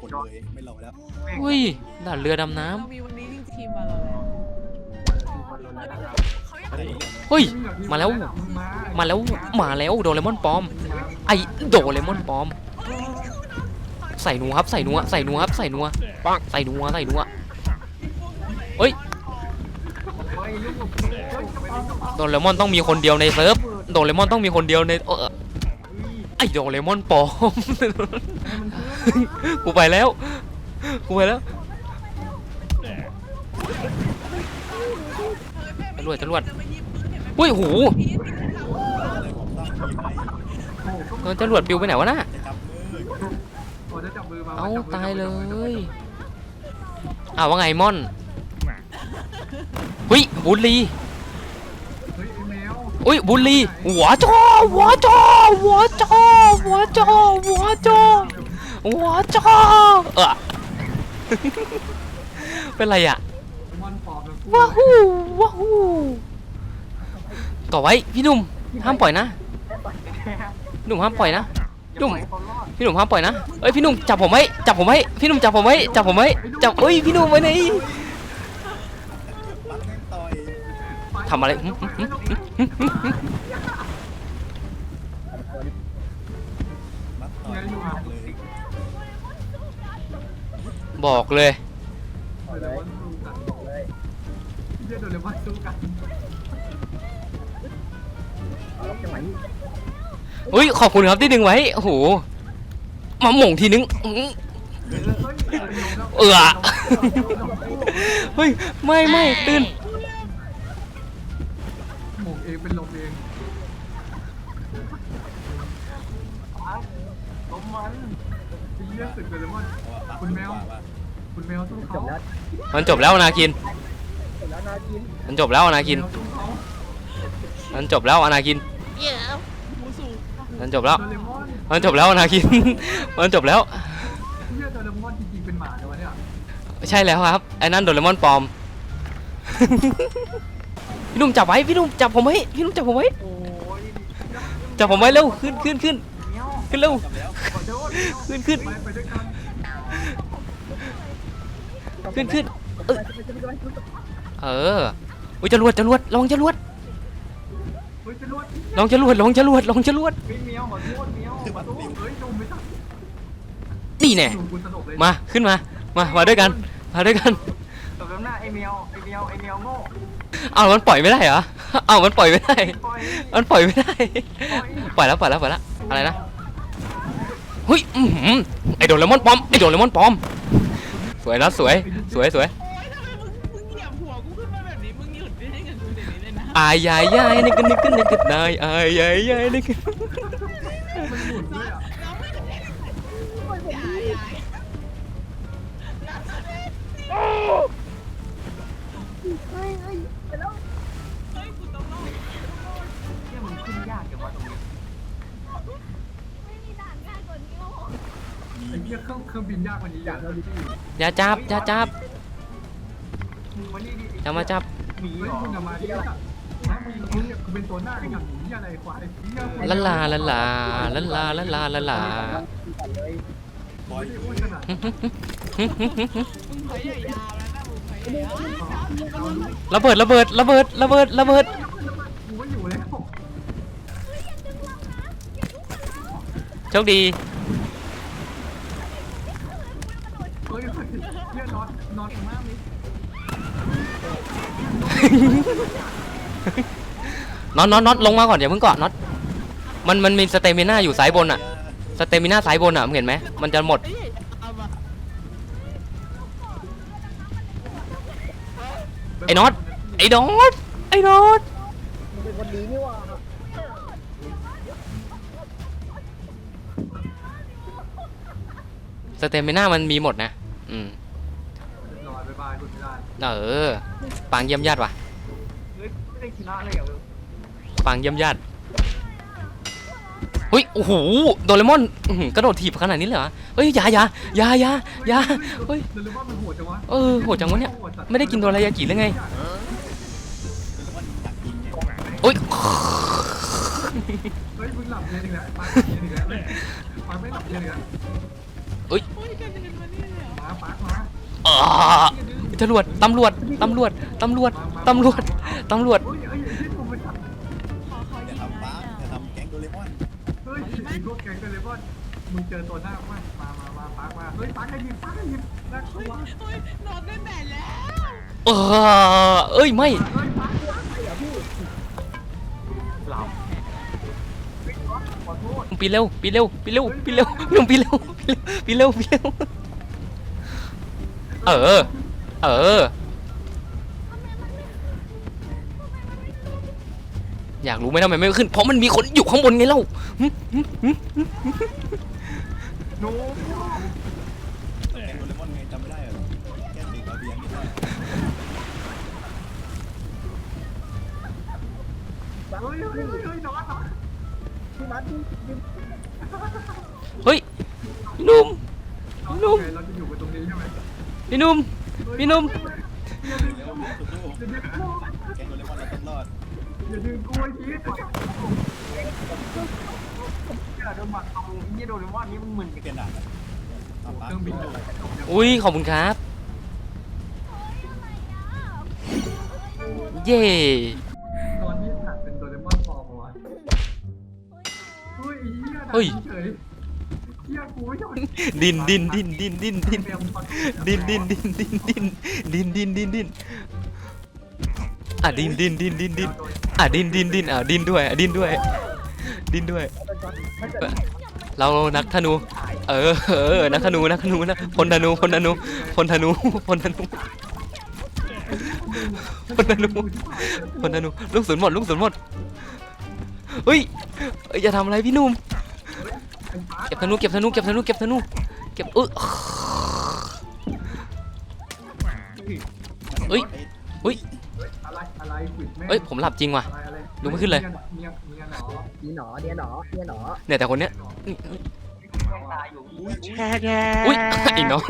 กดเลยไม่รอแล้วอุ้ยด่านเรือดำน้เรามีวันนี้จริงทีมมาแล้วำเฮ้ย มาแล้ว มาแล้ว มาแล้วโดเรมอนปลอม ไอโดเรมอนปลอม ใส่นัวครับ ใส่นัวใส่นัวครับ ใส่นัวปังใส่นัวใส่นัวเฮ้ย โดเรมอนต้องมีคนเดียวในเซิร์ฟ โดเรมอนต้องมีคนเดียวในเออไอโดเรมอนปลอม กูไปแล้ว กูไปแล้วจรวดจรวดอุ้ยโหเลยผมสร้างทีมให้โดนจรวดปิวไปไหนวะน่ะเอ้าตายเลยอ้าวว่าไงม่อนหุ้ยบุลลีเฮ้ยแมวอุ้ยบุลลีหัวจอหัวจอหัวจอหัวจอหัวจอ หัวจอเออเป็นไรอะมันปอบแบบว้าฮูว้าฮูก่อไว้พี่หนุ่มห้ามปล่อยนะพี่หนุ่มห้ามปล่อยนะพี่หนุ่มพี่หนุ่มห้ามปล่อยนะเอ้ยพี่หนุ่มจับผมไว้จับผมไว้พี่หนุ่มจับผมไว้จับผมไว้จับเอ้ยพี่หนุ่มไว้ไหนปัดแม่งต่อยทำอะไร หึหึหึหึหึหึปัดต่อยเลยบอกเลยเดี๋ยวมันสู้กันเดี๋ยวเดี๋ยวมันสู้กันอุ้ยขอบคุณครับที่ดึงไว้ โอ้โห มาหม่งทีนึงอื้อเออเฮ้ย ไม่ไม่ตื่น หมกเองเป็นลมเองลมมันเหี้ยสึกเลยเลยว่าคุณแมว คุณแมวสู้เขามันจบแล้วนาคินมันจบแล้วนาคินแมวสู้เขามันจบแล้วอนาคิน มูสูมันจบแล้ว โดเรมอนมันจบแล้วอนาคิน มันจบแล้วเหี้ยโดเรมอนจริงๆเป็นหมาเลยวะเนี่ยใช่แล้วครับไอ้นั่นโดเรมอนปลอม พี่หนุ่มจับไว้พี่หนุ่มจับผมไว้พี่หนุ่มจับผมไว้โอ้ยจับผมไว้เร็วขึ้นขึ้นขึ้นเมียวขึ้นเร็ว ขอโทษขึ้นขึ้นไปไปด้วยกัน ขึ้นขึ้นเออเอออุ้ยจรวดจรวดลองจรวดเฮ้ยจะรวดลองจรวดลองจรวดลองจรวดเฮ้ยเมียวขอโทษเมียวขอโทษเฮ้ยดูไม่ทันนี่แน่ดูกูสนุกเลยมาขึ้นมามามาด้วยกันมาด้วยกันตบหน้าไอ้เมียวไอ้เมียวไอ้เมียวโง่อ้าวมันปล่อยไม่ได้เหรออ้าวมันปล่อยไม่ได้ปล่อยมันปล่อยไม่ได้ปล่อยปล่อยแล้วปล่อยแล้วปล่อยแล้วอะไรนะเฮ้ยอื้อหือไอโดเรมอนปลอมไอโดเรมอนปลอม สวยนะสวยสวยสวยโอ้ยทำไมมึงมึงเหยียบหัวกูขึ้นมาแบบนี้ มึงหยุดได้ยังไงกูเดี๋ยวนี้เลยนะ อายยายยายนึกนึกนึกนึกนายอายยายยายนึกมัน ยากกว่านี้อย่าอย่าจับอย่าจับมึมาจับหมีเหระมาหลันหน้าไลับหมีาหลันลาลันลาลันลาลันลาลันลาระเบิดระเบิดระเบิดระเบิดระเบิดโชคดี เก่งมากเลยน็อตน็อตน็อตลงมาก่อนอย่าเพิ่งเกาะน็อตมันมันมีสเตมิน่าอยู่สายบนอะสเตมิน่าสายบนอะมึงเห็นไหมมันจะหมดเฮ้ยเอามาไอ้น็อตไอ้น็อตไอ้น็อตสเตมิน่ามันมีหมดนะ อืม อยบายบายคุณไม่ได้เออปางเยี่ยมญาติว่ะเฮ้ยไม่ได้ชนะเลยเหรอปางเยี่ยมญาติเฮ้ยโอ้โหโดเรมอนอื้อหือกระโดดถีบขนาดนี้เลยเหรอเฮ้ยอย่าอย่าอย่าอย่าอย่าเฮ้ยหรือว่ามันโหดจังวะเออโหดจังวะเนี่ยไม่ได้กินโดรายากิหรือไงโอ้ยเฮ้ยมึงหลับเย็นอีกแล้วไปเย็นอีกแล้วไปไม่หลับเย็นอีกแล้วโอ้ยกระเด็นมาเนี่ยเลยเหรอ มาปักมา อ่า ตำรวจตำรวจตำรวจตำรวจตำรวจตำรวจเฮ้ยเฮ้ยเฮ้ยกูไปทขอขออย่ายิงทำไม้ป้าอะอย่าทำแก๊งโดเรมอนำเฮ้ยไอ้พวกแกงเดลมอนมึงเจอตัวหน้ามามามามาปักมาเฮ้ยปักให้ยิงปักให้ยิงน่ากลัเฮ้ยวเฮ้ยนอนได้แม่แล้วเออเอ้ยไม่เฮ้ยปักปักไปเหรอพี่หลับเฮ้ยขอโทษปีนเร็วปีนเร็วปีนเร็วปีนเร็วหนุ่มปีนเร็วปีนเร็วปีนเร็วเออ เออ อยากรู้ไหมทำไมไม่ขึ้น เพราะมันมีคนอยู่ข้างบนไงเล่าหึหึหึโน้แก๊งโดเรมอนไงจำไม่ได้เหรอแก้ถึงอาเบียงนี่ได้เฮ้ยเฮ้ยเฮ้ยนอนนอนพี่มัดพี่พี่เฮ้ยพี่หนุ่มพี่หนุ่มเราจะอยู่กันตรงนี้ใช่ไหมพี่หนุ่ม พี่หนุ่มเร็วสู้ๆแก๊งโดเรมอนเราต้องรอดอย่าดึงกูไอ้พีทอย่าโดนหมัดตรงนี้โดนว่านี้มันเหมือนเปลี่ยนด่านแล้วทำป้าเครื่องบินอุ้ยขอบคุณครับ เย่ตอนที่ถัดเป็นโดเรมอนฟอร์มวะเฮ้ยเฮีย ดินดินดินดินดินดินเตรียมคอนดินดินดินดินดินดินดินดินดินอะดินดินดินดินดินอะดินดินดินอะดินด้วยอะดินด้วย ดินด้วย เรานักธนู เออเออนักธนูนักธนูนะพลธนูพลธนูพลธนูพลธนูพลธนูพลธนูลูกศูนย์หมดลูกศูนย์หมดเฮ้ยเอ้ยอย่าทำอะไรพี่หนุ่ม เก็บธนูเก็บธนูเก็บธนูเก็บธนูเก็บเออเฮ้ยเฮ้ยอะไรอะไรขิดแม่เฮ้ยผมหลับจริงว่ะอะไรอะไรดูไม่ขึ้นเลยเนียเนียหนอดีหนอเดียหนอเดียหนอเนี่ยแต่คนเนี้ยตายอยู่อุ้ยอุ้ยไอ้น้อง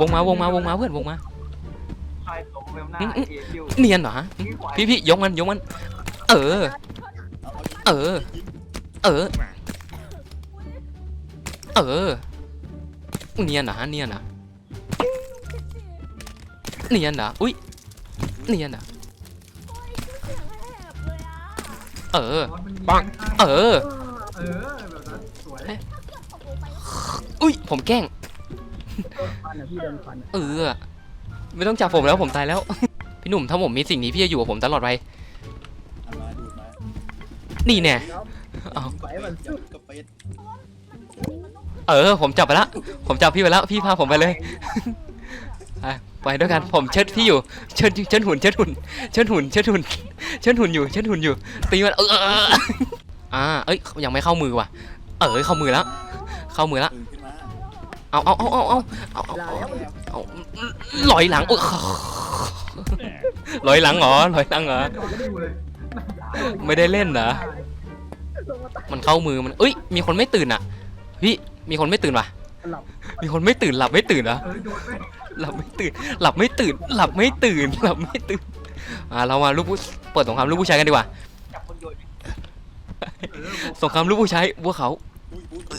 วงมาวงมาวงมาเพื่อนวงมาเนียนเหรอฮะพี่พี่ยกมันยกมัน เออ เออ เออ เออ เนียนเหรอฮะเนียนเหรอเนียนเหรออุ้ยเนียนเหรอเออ ปัง เออ เออแบบนั้นสวยอุ้ย ผมแกล้งเออ ไม่ต้องจับผมแล้วผมตายแล้ว พี่หนุ่มถ้าผมมีสิ่งนี้พี่จะอยู่กับผมตลอดไปเอามาดูดมานี่แน่ เอา ไปมันสุดกับเฟสเออ ผมจับไปละผมจับพี่ไปแล้ว พี่พาผมไปเลยไปไปด้วยกัน ผมเชิดพี่อยู่ เชิดเชิดหุ่น เชิดหุ่น เชิดหุ่น เชิดหุ่น เชิดหุ่นอยู่ เชิดหุ่นอยู่ ตีมัน เออเออเอออ่า เอ้ย ยังไม่เข้ามือว่ะ เออเข้ามือแล้ว เข้ามือแล้ว ตื่นขึ้นมาเอาเอาเอาเอาเอาเอาเอาลาแล้วเอาลอยหลังเออลอยหลังเหรอลอยหลังเหรอ ไม่ไดูเลยไม่ได้เล่นเหรอมันเข้ามือมันเอ้ย มีคนไม่ตื่นอะพี่มีคนไม่ตื่นว่ะ หลับมีคนไม่ตื่นหลับไม่ตื่นเหรอ เออโดนไปหลับไม่ตื่น หลับไม่ตื่น หลับไม่ตื่น หลับไม่ตื่น อ่า เรามาลูกผู้เปิดสงครามลูกผู้ชายกันดีกว่า จับคนโยนเออสงครามลูกผู้ชายบัวเขา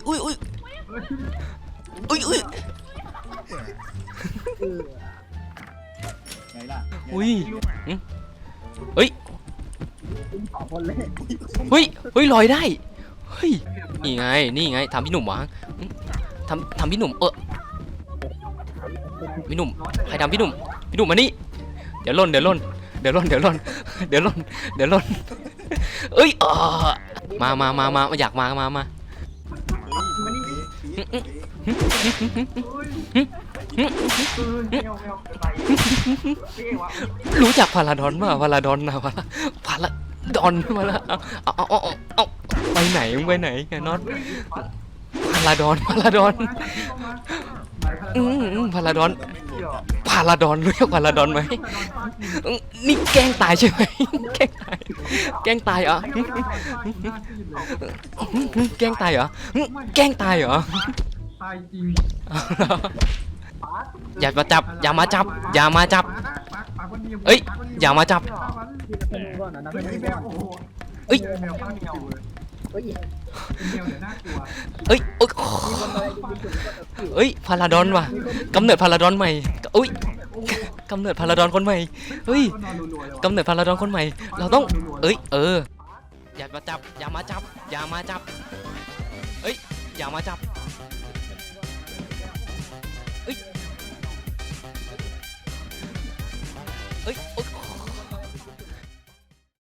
อุ้ยอุ้ยอุ้ยอุ้ยอุ้ยอุ้ยเออไงล่ะไงล่ะอุ้ยหึเฮ้ยอุ้ม สองคนเลยเฮ้ยเฮ้ยลอยได้เฮ้ยนี่ไงนี่ไงทำพี่หนุ่มวะหึทำทำพี่หนุ่มเออพี่หนุ่มใครทำพี่หนุ่มพี่หนุ่มมานี่เดี๋ยวล่นเดี๋ยวล่นเดี๋ยวล่นเดี๋ยวล่นเดี๋ยวล่นเดี๋ยวล่นเอ้ยเออมามามามาอยากมามามามานี่เฟสเฟสเฮ้ยเออแมวแมวไปเท่วะรู้จักพาราดอนป่ะพาราดอนนะพาราพารา ดอนมาแล้วเอาเอาเอาเอาไปไหนมึงไปไหนไงน็อตพาราดอนพาราดอนอืมอืมพาราดอนพาราดอนรู้จักพาราดอนไหมนี่แกล้งตายใช่ไหมแกล้งตายแกล้งตายเหรอแกล้งตายเหรอแกล้งตายเหรอตายจริงอย่ามาจับ อย่ามาจับ อย่ามาจับ เอ้ย อย่ามาจับ อนนะนะเฮ้ยโอ้โหเอ้ยแมวป้าแเดียวเอ้ยโอ้ยเอ้ยพาราดอนว่ะกำเนิดพาราดอนใหม่อุ้ยกำเนิดพาราดอนคนใหม่เฮ้ยกำเนิดพาราดอนคนใหม่ เราต้อง เอ้ย เออ อย่ามาจับ อย่ามาจับ อย่ามาจับ เอ้ย อย่ามาจับเอ้ยเอ้ย